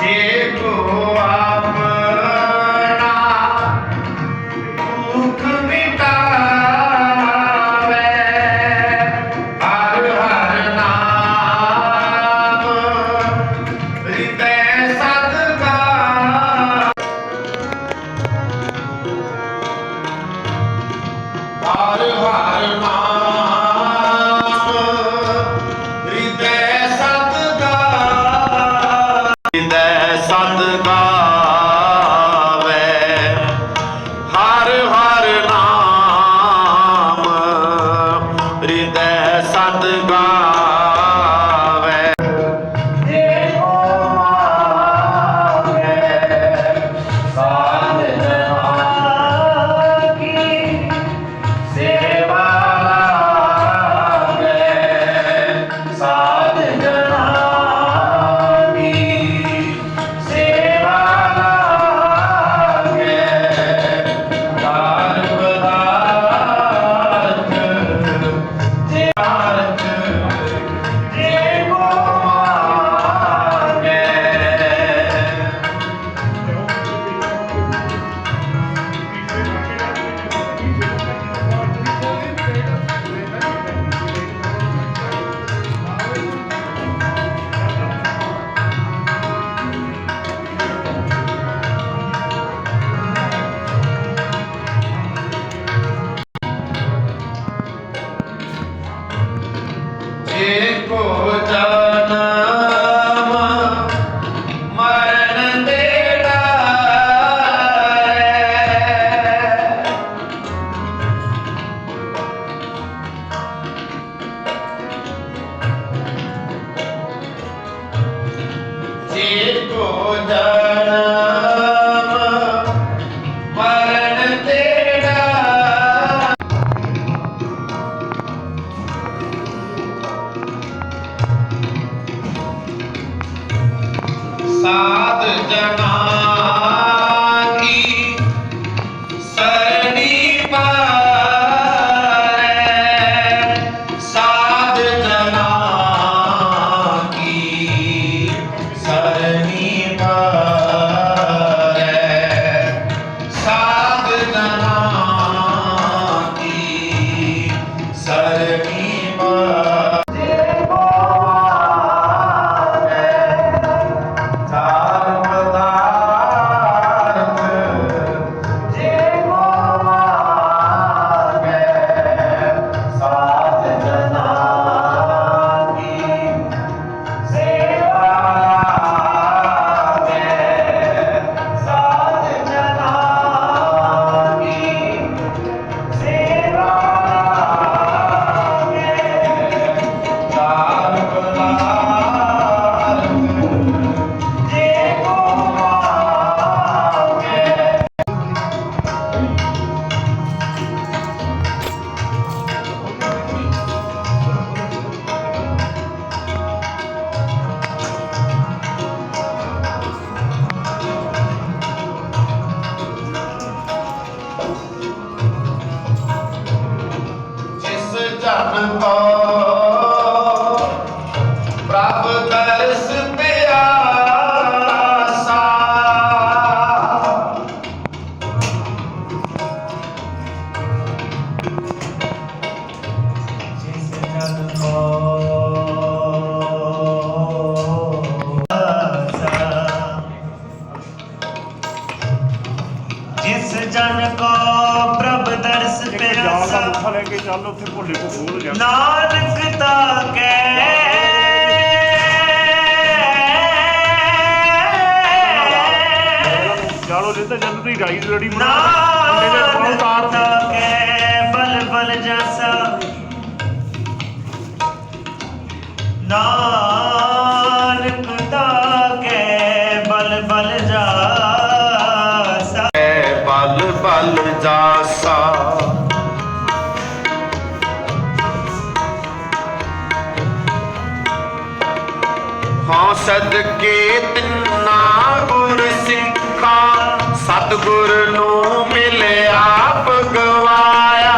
起。सदका साथ जना ਚਰਨ ਕੋ ਪ੍ਰਭ ਤਰਸ ਪਿਆਸਾ ਜਿਸ ਚਰਨ ਕੋ ਜਿਸ ਜਨ ਕੋ ਪ੍ਰਭ ਜਾਲ ਦਾ ਪਿਆਸਾ ਮੁੱਠਾ ਲੈ ਕੇ ਚੱਲ ਉੱਥੇ ਭੋਲੇ ਕੋ ਬੋਲ ਜਾ। ਨਾਨਕ ਤਾ ਕੈ। ਚਲੋ ਜਿੱਤੇ ਜੰਦ ਦੀ ਰਾਈ ਦੀ ਲੜੀ ਦੇ ਪਾਉ ਨਾਨਕ ਤਾਰ ਤਾ ਕੈ ਬਲ ਬਲ ਜਸਾ। ਨਾਨਕ ਹਾਂ ਸਦਕੇ ਤਿੰਨਾ ਗੁਰ ਸਿੱਖਾ ਸਤਿਗੁਰ ਨੂੰ ਮਿਲਿਆ ਗਵਾਇਆ